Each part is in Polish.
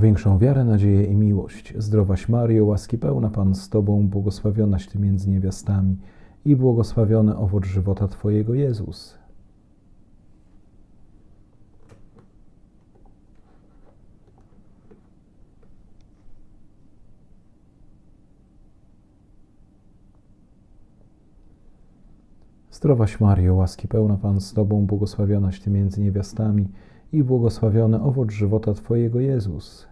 większą wiarę, nadzieję i miłość. Zdrowaś Maryjo, łaski pełna Pan z Tobą, błogosławionaś Ty między niewiastami i błogosławiony owoc żywota Twojego Jezus. Zdrowaś Maryjo, łaski pełna Pan z Tobą, błogosławionaś Ty między niewiastami i błogosławiony owoc żywota Twojego Jezus.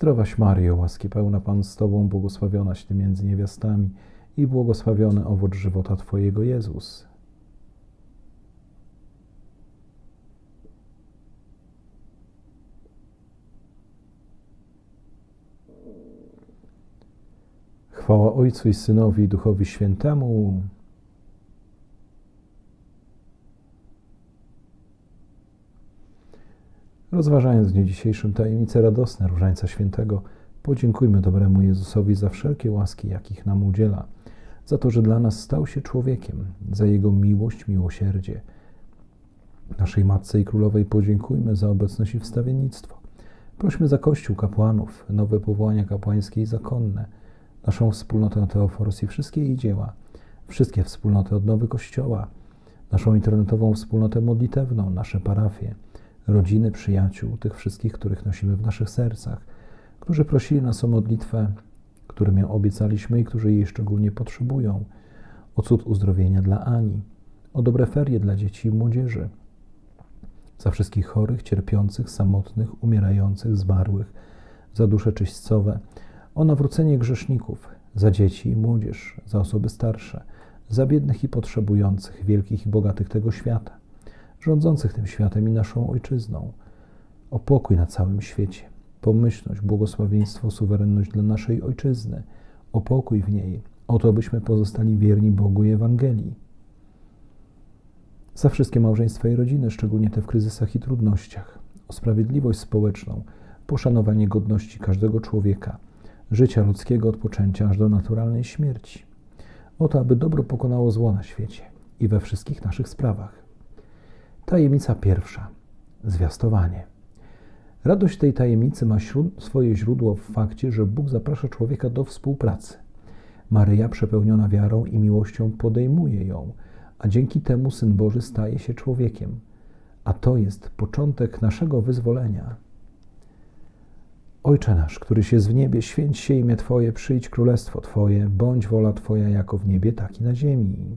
Zdrowaś Maryjo, łaski pełna Pan z Tobą, błogosławionaś Ty między niewiastami i błogosławiony owoc żywota Twojego Jezus. Chwała Ojcu i Synowi i Duchowi Świętemu. Rozważając w dniu dzisiejszym tajemnice radosne Różańca Świętego, podziękujmy dobremu Jezusowi za wszelkie łaski, jakich nam udziela, za to, że dla nas stał się człowiekiem, za Jego miłość, miłosierdzie. Naszej Matce i Królowej podziękujmy za obecność i wstawiennictwo. Prośmy za Kościół kapłanów, nowe powołania kapłańskie i zakonne, naszą wspólnotę Teoforos i wszystkie jej dzieła, wszystkie wspólnoty odnowy Kościoła, naszą internetową wspólnotę modlitewną, nasze parafie, rodziny, przyjaciół, tych wszystkich, których nosimy w naszych sercach, którzy prosili nas o modlitwę, którym ją obiecaliśmy i którzy jej szczególnie potrzebują, o cud uzdrowienia dla Ani, o dobre ferie dla dzieci i młodzieży, za wszystkich chorych, cierpiących, samotnych, umierających, zmarłych, za dusze czyśćcowe, o nawrócenie grzeszników, za dzieci i młodzież, za osoby starsze, za biednych i potrzebujących, wielkich i bogatych tego świata, rządzących tym światem i naszą ojczyzną, o pokój na całym świecie, pomyślność, błogosławieństwo, suwerenność dla naszej ojczyzny, o pokój w niej, o to, byśmy pozostali wierni Bogu i Ewangelii. Za wszystkie małżeństwa i rodziny, szczególnie te w kryzysach i trudnościach, o sprawiedliwość społeczną, poszanowanie godności każdego człowieka, życia ludzkiego od poczęcia aż do naturalnej śmierci. O to, aby dobro pokonało zło na świecie i we wszystkich naszych sprawach. Tajemnica pierwsza zwiastowanie. Radość tej tajemnicy ma swoje źródło w fakcie, że Bóg zaprasza człowieka do współpracy. Maryja, przepełniona wiarą i miłością, podejmuje ją, a dzięki temu Syn Boży staje się człowiekiem. A to jest początek naszego wyzwolenia. Ojcze nasz, któryś jest w niebie, święć się imię Twoje, przyjdź królestwo Twoje, bądź wola Twoja jako w niebie, tak i na ziemi.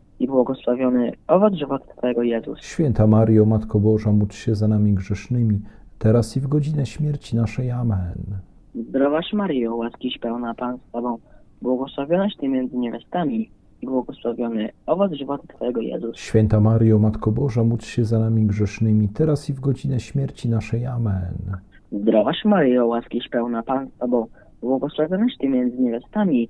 i błogosławiony owoc żywota Twojego Jezus. Święta Mario, Matko Boża, módl się za nami grzesznymi, teraz i w godzinę śmierci naszej. Amen. Zdrowaś Maryjo, łaskiś pełna Pan z Tobą, błogosławionaś Ty między niewiastami i błogosławiony owoc żywota Twojego Jezus. Święta Mario, Matko Boża, módl się za nami grzesznymi, teraz i w godzinę śmierci naszej. Amen. Zdrowaś Maryjo, łaskiś pełna Pan z Tobą, błogosławionaś Ty między niewiastami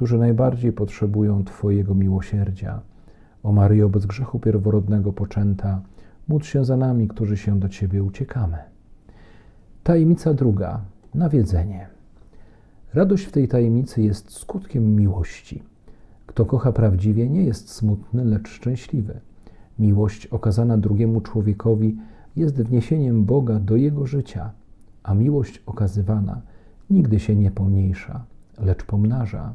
którzy najbardziej potrzebują Twojego miłosierdzia. O Maryjo, bez grzechu pierworodnego poczęta, módl się za nami, którzy się do Ciebie uciekamy. Tajemnica druga. Nawiedzenie. Radość w tej tajemnicy jest skutkiem miłości. Kto kocha prawdziwie, nie jest smutny, lecz szczęśliwy. Miłość okazana drugiemu człowiekowi jest wniesieniem Boga do jego życia, a miłość okazywana nigdy się nie pomniejsza, lecz pomnaża.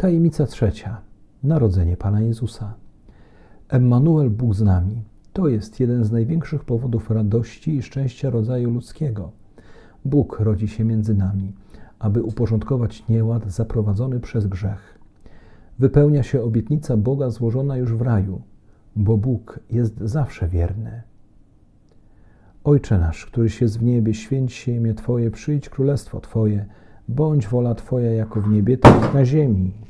Tajemnica trzecia. Narodzenie Pana Jezusa. Emmanuel, Bóg z nami, to jest jeden z największych powodów radości i szczęścia rodzaju ludzkiego. Bóg rodzi się między nami, aby uporządkować nieład zaprowadzony przez grzech. Wypełnia się obietnica Boga złożona już w raju, bo Bóg jest zawsze wierny. Ojcze nasz, któryś jest w niebie, święć się imię Twoje, przyjdź królestwo Twoje, bądź wola Twoja jako w niebie, tak na ziemi.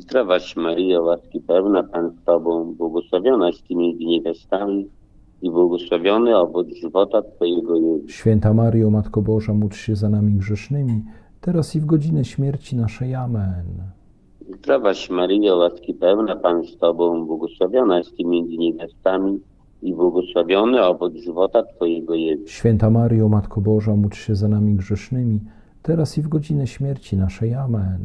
Zdrowaś Maryjo, łaski pełna Pan z Tobą, błogosławionaś Ty między niewiastami i błogosławiony owoc żywota Twojego Jezus. Święta Mario, Matko Boża, módl się za nami grzesznymi, teraz i w godzinę śmierci naszej. Amen. Zdrowaś Maryjo, łaski pełna Pan z Tobą, błogosławionaś Ty między niewiastami i błogosławiony owoc żywota Twojego Jezus. Święta Mario, Matko Boża, módl się za nami grzesznymi, teraz i w godzinę śmierci naszej. Amen.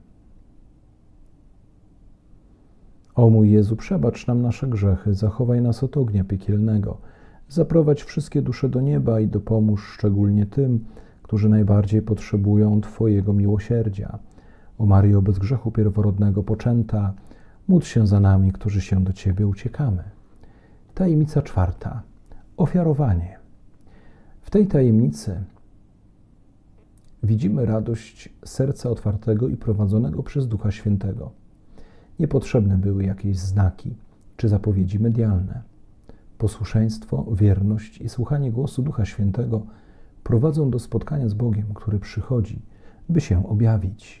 O mój Jezu, przebacz nam nasze grzechy, zachowaj nas od ognia piekielnego, zaprowadź wszystkie dusze do nieba i dopomóż szczególnie tym, którzy najbardziej potrzebują Twojego miłosierdzia. O Mario, bez grzechu pierworodnego poczęta, módl się za nami, którzy się do Ciebie uciekamy. Tajemnica czwarta. Ofiarowanie. W tej tajemnicy widzimy radość serca otwartego i prowadzonego przez Ducha Świętego. Niepotrzebne były jakieś znaki czy zapowiedzi medialne. Posłuszeństwo, wierność i słuchanie głosu Ducha Świętego prowadzą do spotkania z Bogiem, który przychodzi, by się objawić.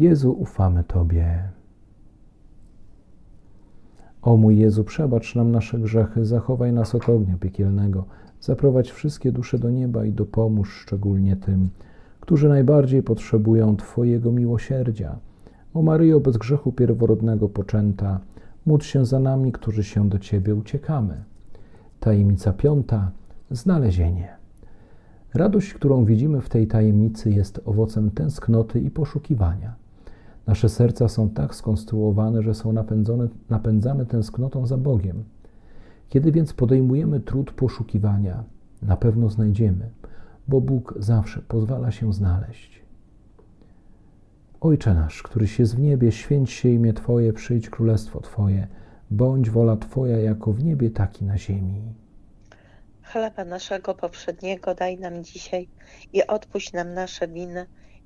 Jezu, ufamy Tobie. O mój Jezu, przebacz nam nasze grzechy, zachowaj nas od ognia piekielnego, zaprowadź wszystkie dusze do nieba i dopomóż szczególnie tym, którzy najbardziej potrzebują Twojego miłosierdzia. O Maryjo, bez grzechu pierworodnego poczęta, módl się za nami, którzy się do Ciebie uciekamy. Tajemnica piąta znalezienie. Radość, którą widzimy w tej tajemnicy, jest owocem tęsknoty i poszukiwania. Nasze serca są tak skonstruowane, że są napędzone, napędzane tęsknotą za Bogiem. Kiedy więc podejmujemy trud poszukiwania, na pewno znajdziemy, bo Bóg zawsze pozwala się znaleźć. Ojcze nasz, któryś jest w niebie, święć się imię Twoje, przyjdź królestwo Twoje, bądź wola Twoja jako w niebie, tak i na ziemi. Chleba naszego poprzedniego daj nam dzisiaj i odpuść nam nasze winy,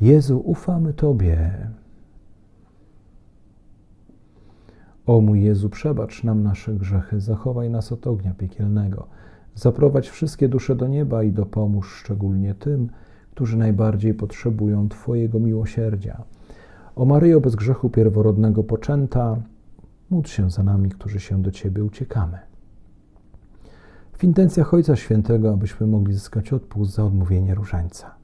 Jezu, ufamy Tobie. O mój Jezu, przebacz nam nasze grzechy, zachowaj nas od ognia piekielnego, zaprowadź wszystkie dusze do nieba i dopomóż szczególnie tym, którzy najbardziej potrzebują Twojego miłosierdzia. O Maryjo bez grzechu pierworodnego poczęta, módl się za nami, którzy się do Ciebie uciekamy. W intencjach Ojca Świętego, abyśmy mogli zyskać odpust za odmówienie różańca.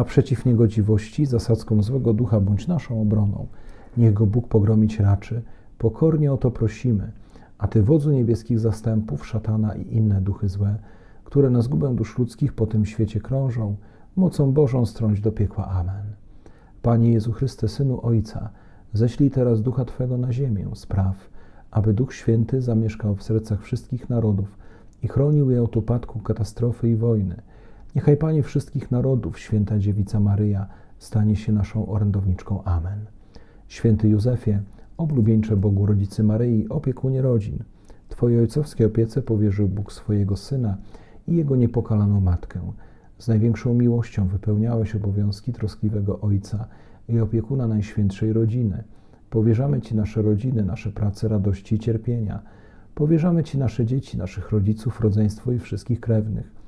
a przeciw niegodziwości, zasadzką złego ducha bądź naszą obroną. Niech go Bóg pogromić raczy, pokornie o to prosimy. A Ty, wodzu niebieskich zastępów, szatana i inne duchy złe, które na zgubę dusz ludzkich po tym świecie krążą, mocą Bożą strąć do piekła. Amen. Panie Jezu Chryste, Synu Ojca, ześlij teraz Ducha Twego na ziemię, spraw, aby Duch Święty zamieszkał w sercach wszystkich narodów i chronił je od upadku, katastrofy i wojny. Niechaj Panie wszystkich narodów, Święta Dziewica Maryja, stanie się naszą orędowniczką. Amen. Święty Józefie, oblubieńcze Bogu Rodzicy Maryi, opiekunie rodzin, Twojej ojcowskiej opiece powierzył Bóg swojego Syna i Jego niepokalaną Matkę. Z największą miłością wypełniałeś obowiązki troskliwego Ojca i opiekuna Najświętszej Rodziny. Powierzamy Ci nasze rodziny, nasze prace, radości i cierpienia. Powierzamy Ci nasze dzieci, naszych rodziców, rodzeństwo i wszystkich krewnych.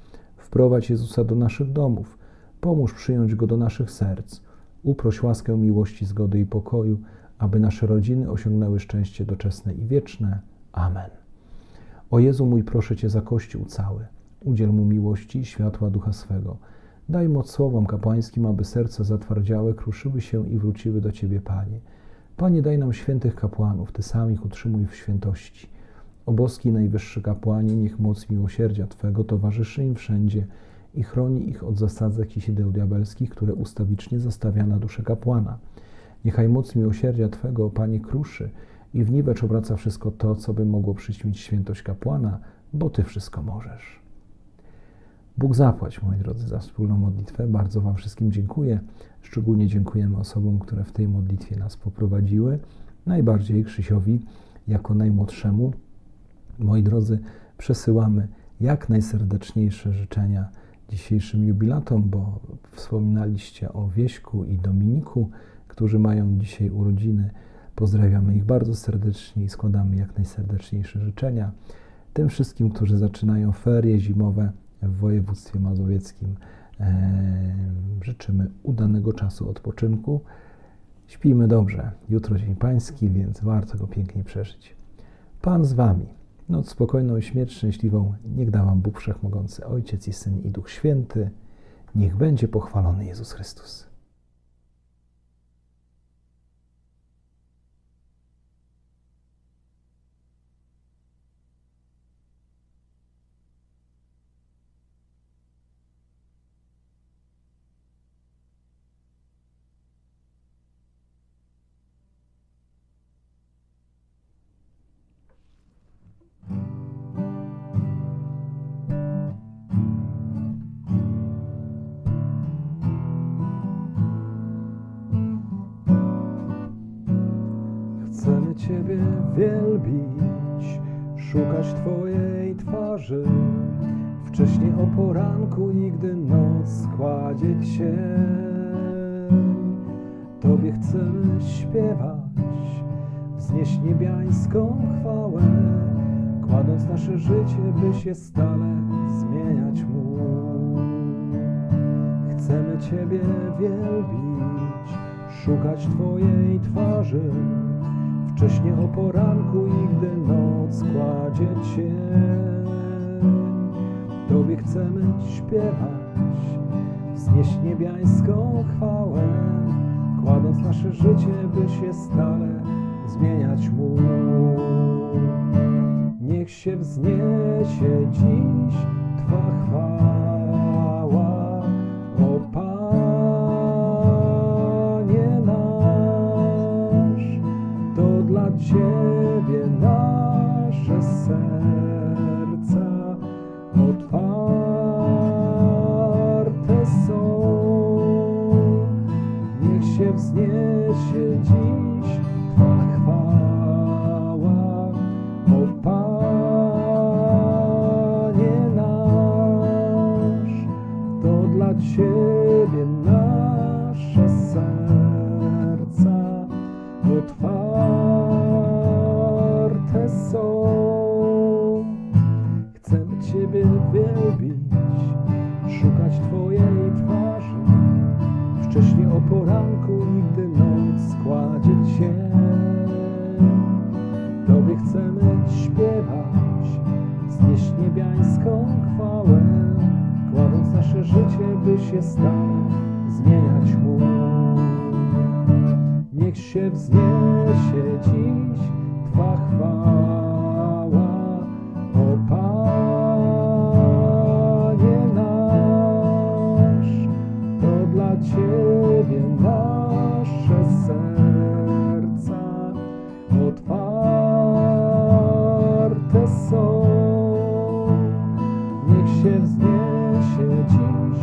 Wprowadź Jezusa do naszych domów. Pomóż przyjąć Go do naszych serc. Uproś łaskę miłości, zgody i pokoju, aby nasze rodziny osiągnęły szczęście doczesne i wieczne. Amen. O Jezu mój, proszę Cię za Kościół cały. Udziel mu miłości i światła ducha swego. Daj moc słowom kapłańskim, aby serca zatwardziałe kruszyły się i wróciły do Ciebie, Panie. Panie, daj nam świętych kapłanów, Ty sam ich utrzymuj w świętości. O boski najwyższy kapłanie, niech moc miłosierdzia Twego towarzyszy im wszędzie i chroni ich od zasadzek i sideł diabelskich, które ustawicznie zastawia na duszę kapłana. Niechaj moc miłosierdzia Twego, Panie, kruszy i w niwecz obraca wszystko to, co by mogło przyćmić świętość kapłana, bo Ty wszystko możesz. Bóg zapłać, moi drodzy, za wspólną modlitwę. Bardzo Wam wszystkim dziękuję. Szczególnie dziękujemy osobom, które w tej modlitwie nas poprowadziły. Najbardziej Krzysiowi, jako najmłodszemu. Moi drodzy, przesyłamy jak najserdeczniejsze życzenia dzisiejszym jubilatom, bo wspominaliście o Wieśku i Dominiku, którzy mają dzisiaj urodziny. Pozdrawiamy ich bardzo serdecznie i składamy jak najserdeczniejsze życzenia. Tym wszystkim, którzy zaczynają ferie zimowe w województwie mazowieckim, e, życzymy udanego czasu odpoczynku. Śpijmy dobrze. Jutro Dzień Pański, więc warto go pięknie przeżyć. Pan z Wami. Noc spokojną i śmierć szczęśliwą niech da Wam Bóg Wszechmogący, Ojciec i Syn i Duch Święty. Niech będzie pochwalony Jezus Chrystus. Ciebie wielbić, szukać Twojej twarzy. Wcześnie o poranku i gdy noc kładzie cień. Tobie chcemy śpiewać, wznieść niebiańską chwałę, kładąc nasze życie, by się stale zmieniać mógł. Chcemy Ciebie wielbić, szukać Twojej twarzy. Wcześnie o poranku i gdy noc kładzie cień. Tobie chcemy śpiewać, wznieść niebiańską chwałę, kładąc nasze życie, by się stale zmieniać mógł. Niech się wzniesie dziś Twa chwała, dla Ciebie nasze by się stale zmieniać mógł. Niech się wzniesie dziś Twa chwała, o Panie nasz. To dla Ciebie nasze serca otwarte są. Niech się wzniesie dziś